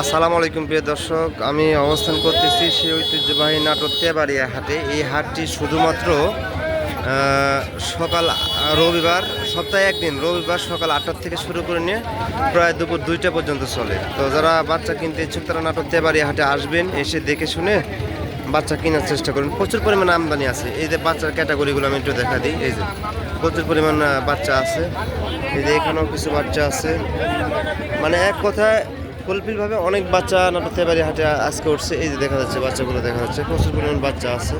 আসসালামু আলাইকুম প্রিয় দর্শক, আমি অবস্থান করতেছি সেই ঐতিহ্যবাহী নাটক তেবাড়িয়া হাটে। এই হাটটি শুধুমাত্র সকাল রবিবার, সপ্তাহে একদিন, রবিবার সকাল আটটার থেকে শুরু করে নিয়ে প্রায় দুপুর দুইটা পর্যন্ত চলে। তো যারা বাচ্চা কিনতে ইচ্ছুক, তারা নাটক তেবাড়িয়া হাটে আসবেন, এসে দেখে শুনে বাচ্চা কেনার চেষ্টা করুন। প্রচুর পরিমাণে আমদানি আছে। এই যে বাচ্চার ক্যাটাগরিগুলো আমি একটু দেখা দিই। এই যে প্রচুর পরিমাণ বাচ্চা আছে। এই যে এখানেও কিছু বাচ্চা আছে। মানে এক কথায় ফুলফিলভাবে অনেক বাচ্চা নাটকতে বাড়ি হাটে আজকে উঠছে। এই যে দেখা যাচ্ছে, বাচ্চাগুলো দেখা যাচ্ছে। প্রচুর পরিমাণ বাচ্চা আছে।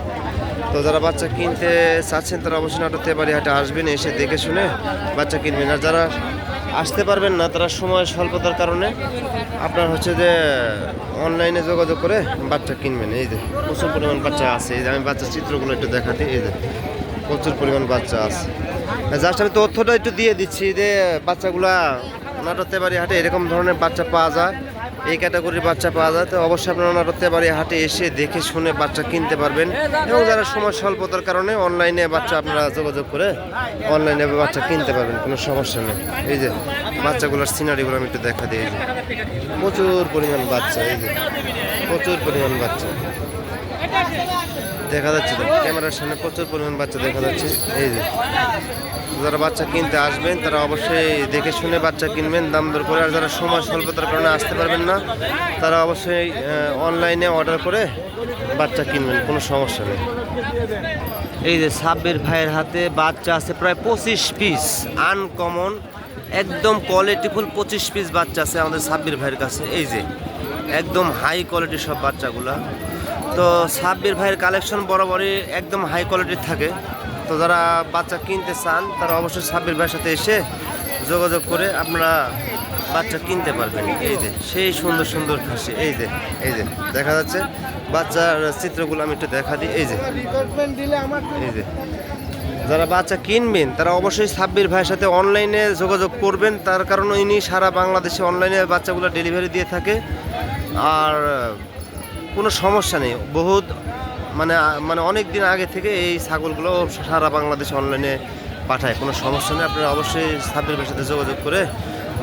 তো যারা বাচ্চা কিনতে চাচ্ছেন, তারা অবশ্যই নাটকতে বাড়ি হাটে আসবেন, এসে দেখে শুনে বাচ্চা কিনবেন। আর যারা আসতে পারবেন না, তারা সময় স্বল্পতার কারণে আপনার হচ্ছে যে অনলাইনে যোগাযোগ করে বাচ্চা কিনবেন। এই যে প্রচুর পরিমাণ বাচ্চা আছে। এই যে আমি বাচ্চার চিত্রগুলো একটু দেখাতে। এই যে প্রচুর পরিমাণ বাচ্চা আছে। জাস্ট আমি তথ্যটা একটু দিয়ে দিচ্ছি যে বাচ্চাগুলা নাটকতে বাড়ি হাটে এরকম ধরনের বাচ্চা পাওয়া যায়। এই ক্যাটাগরির বাচ্চা পাওয়া যায়। তো অবশ্যই আপনারা নাটকতে বাড়ি হাটে এসে দেখে শুনে বাচ্চা কিনতে পারবেন। এবং যারা সময় স্বল্পতার কারণে অনলাইনে বাচ্চা আপনারা যোগাযোগ করে অনলাইনে বাচ্চা কিনতে পারবেন, কোনো সমস্যা নেই। এই যে বাচ্চাগুলোর সিনারিগুলো আমি একটু দেখা দিই। প্রচুর পরিমাণ বাচ্চা, এই যে প্রচুর পরিমাণ বাচ্চা। দেখা যাচ্ছে তো, ক্যামেরার সামনে প্রচুর পরিমাণ বাচ্চা দেখা যাচ্ছে, এই যে। যারা বাচ্চা কিনতে আসবেন, তারা অবশ্যই দেখে শুনে বাচ্চা কিনবেন, দাম দর করে, আর যারা সময় স্বল্পতার কারণে আসতে পারবেন না, তারা অবশ্যই অনলাইনে অর্ডার করে বাচ্চা কিনবেন, কোনো সমস্যা নেই। এই যে সাব্বির ভাইয়ের হাতে বাচ্চা আছে প্রায় পঁচিশ পিস আনকমন একদম কোয়ালিটিফুল পঁচিশ পিস বাচ্চা আছে আমাদের সাব্বির ভাইয়ের কাছে, এই যে, একদম হাই কোয়ালিটির সব বাচ্চাগুলা। তো সাব্বির ভাইয়ের কালেকশন বরাবরই একদম হাই কোয়ালিটির থাকে। তো যারা বাচ্চা কিনতে চান, তারা অবশ্যই সাব্বির ভাইয়ের সাথে এসে যোগাযোগ করে আপনারা বাচ্চা কিনতে পারবেন। এই যে, সেই সুন্দর সুন্দর খাসি, এই যে এই যে, দেখা যাচ্ছে। বাচ্চার চিত্রগুলো আমি একটু দেখা দিই, এই যে এই যে। যারা বাচ্চা কিনবেন, তারা অবশ্যই সাব্বির ভাইয়ের সাথে অনলাইনে যোগাযোগ করবেন। তার কারণ ইনি সারা বাংলাদেশে অনলাইনে বাচ্চাগুলো ডেলিভারি দিয়ে থাকে। আর কোনো সমস্যা নেই। বহুত মানে মানে অনেক দিন আগে থেকে এই ছাগলগুলো সারা বাংলাদেশে অনলাইনে পাঠায়। কোনো সমস্যা নেই, আপনারা অবশ্যই সাব্বির ভাইয়ের সাথে যোগাযোগ করে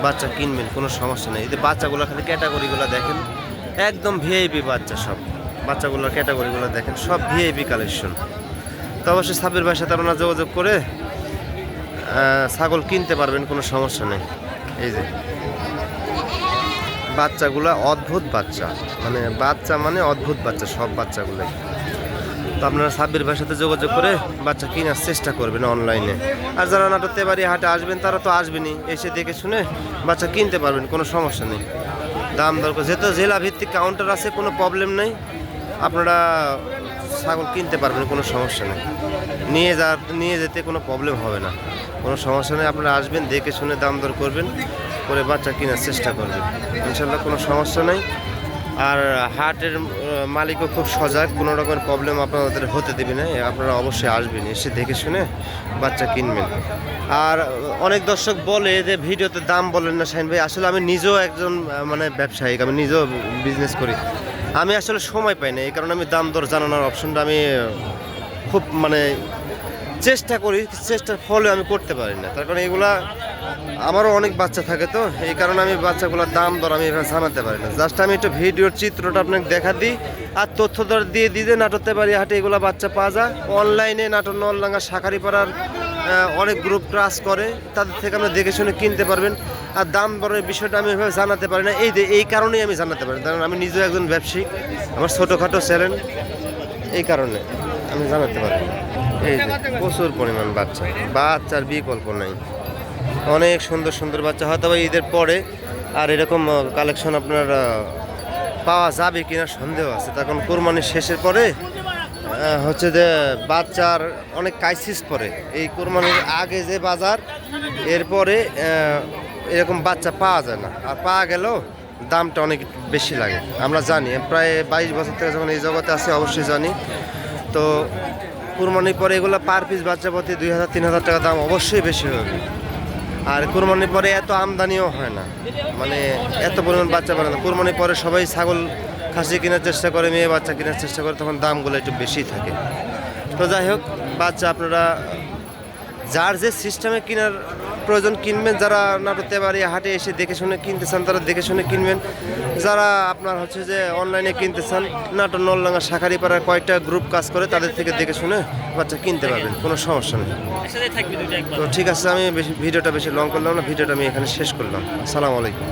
বাচ্চা কিনবেন, কোনো সমস্যা নেই। এতে বাচ্চাগুলো খালি ক্যাটাগরিগুলো দেখেন, একদম ভিআইপি বাচ্চা সব। বাচ্চাগুলোর ক্যাটাগরিগুলো দেখেন, সব ভিআইপি কালেকশন তো অবশ্যই সাব্বির ভাইয়ের সাথে আপনারা যোগাযোগ করে ছাগল কিনতে পারবেন, কোনো সমস্যা নেই। এই যে। বাচ্চাগুলো অদ্ভুত বাচ্চা। মানে বাচ্চা মানে অদ্ভুত বাচ্চা, সব বাচ্চাগুলো তো আপনারা সাব্বির ভাইয়ের সাথে যোগাযোগ করে বাচ্চা কেনার চেষ্টা করবেন অনলাইনে। আর যারা নাটকতে বাড়ি হাটে আসবেন, তারা তো আসবেনই। এসে দেখে শুনে বাচ্চা কিনতে পারবেন, কোনো সমস্যা নেই। দাম দর যেহেতু জেলা ভিত্তিক কাউন্টার আছে, কোনো প্রবলেম নেই। আপনারা ছাগল কিনতে পারবেন, কোনো সমস্যা নেই। নিয়ে যা নিয়ে যেতে কোনো প্রবলেম হবে না। কোনো সমস্যা নেই, আপনারা আসবেন, দেখে শুনে দাম দর করবেন। করে বাচ্চা কেনার চেষ্টা করবেন ইনশাল্লাহ কোনো সমস্যা নেই। আর হার্টের মালিকও খুব সজাগ, কোনো রকমের প্রবলেম আপনাদের হতে দেবে না। আপনারা অবশ্যই আসবেন, এসে দেখে শুনে বাচ্চা কিনবেন। আর অনেক দর্শক বলে যে ভিডিওতে দাম বলেন না, শাহিন ভাই। আসলে আমি নিজেও একজন মানে ব্যবসায়িক, আমি নিজেও বিজনেস করি। আমি আসলে সময় পাই না, এই কারণে আমি দাম দর জানানোর অপশনটা আমি খুব মানে চেষ্টা করি, চেষ্টার ফলে আমি করতে পারি না। তার কারণ এগুলা, আমারও অনেক বাচ্চা থাকে তো, এই কারণে আমি বাচ্চাগুলোর দাম দর আমি এখানে জানাতে পারি না। জাস্ট আমি একটু ভিডিওর চিত্রটা আপনাকে দেখা দিই, আর তথ্য দর দিয়ে দিতে নাটকতে পারি হাটে এগুলো বাচ্চা পাওয়া যায়। অনলাইনে নাটক নলডাঙ্গা শাখারি পাড়ার অনেক গ্রুপ ক্লাস করে, তাদের থেকে আপনি দেখে শুনে কিনতে পারবেন। আর দাম দরের বিষয়টা আমি এভাবে জানাতে পারি না। এই এই কারণেই আমি জানাতে পারি কারণ আমি নিজেও একজন ব্যবসায়িক আমার ছোটোখাটো চ্যানেল, এই কারণে। আমি জানাতে পারি এই যে, প্রচুর পরিমাণ বাচ্চা। বাচ্চার বিকল্প নাই। অনেক সুন্দর সুন্দর বাচ্চা। হয়তো ঈদের পরে আর এরকম কালেকশন আপনার পাওয়া যাবে কিনা সন্দেহ আছে। তখন কোরবানির শেষের পরে হচ্ছে যে বাচ্চার অনেক ক্রাইসিস পরে। এই কোরবানির আগে যে বাজার, এরপরে এরকম বাচ্চা পাওয়া যায় না। আর পাওয়া গেলেও দামটা অনেক বেশি লাগে। আমরা জানি, প্রায় বাইশ বছর থেকে যখন এই জগতে আছে, অবশ্যই জানি। তো কুরবানির পরে এগুলো পার পিস বাচ্চা প্রতি দুই হাজার, তিন হাজার টাকা দাম অবশ্যই বেশি হবে। আর কুরবানির পরে এত আমদানিও হয় না। মানে এত পরিমাণ বাচ্চা পারে না। কুরবানির পরে সবাই ছাগল, খাসি কেনার চেষ্টা করে, মেয়ে বাচ্চা কেনার চেষ্টা করে, তখন দামগুলো একটু বেশি থাকে। তো যাই হোক, বাচ্চা আপনারা, যার যে সিস্টেমে কেনার প্রয়োজন কিনবেন যারা নাটোতে বাড়ি হাটে এসে দেখে শুনে কিনতে চান তারা দেখে শুনে কিনবেন। যারা আপনার হচ্ছে যে অনলাইনে কিনতে চান নাটোর নলডাঙ্গা শাখারি পাড়ার কয়েকটা গ্রুপ কাজ করে তাদের থেকে দেখে শুনে বাচ্চা কিনতে পারবেন কোনো সমস্যা নেই। তো ঠিক আছে আমি বেশি ভিডিওটা বেশি লং করলাম না ভিডিওটা আমি এখানে শেষ করলাম। আসসালামু আলাইকুম।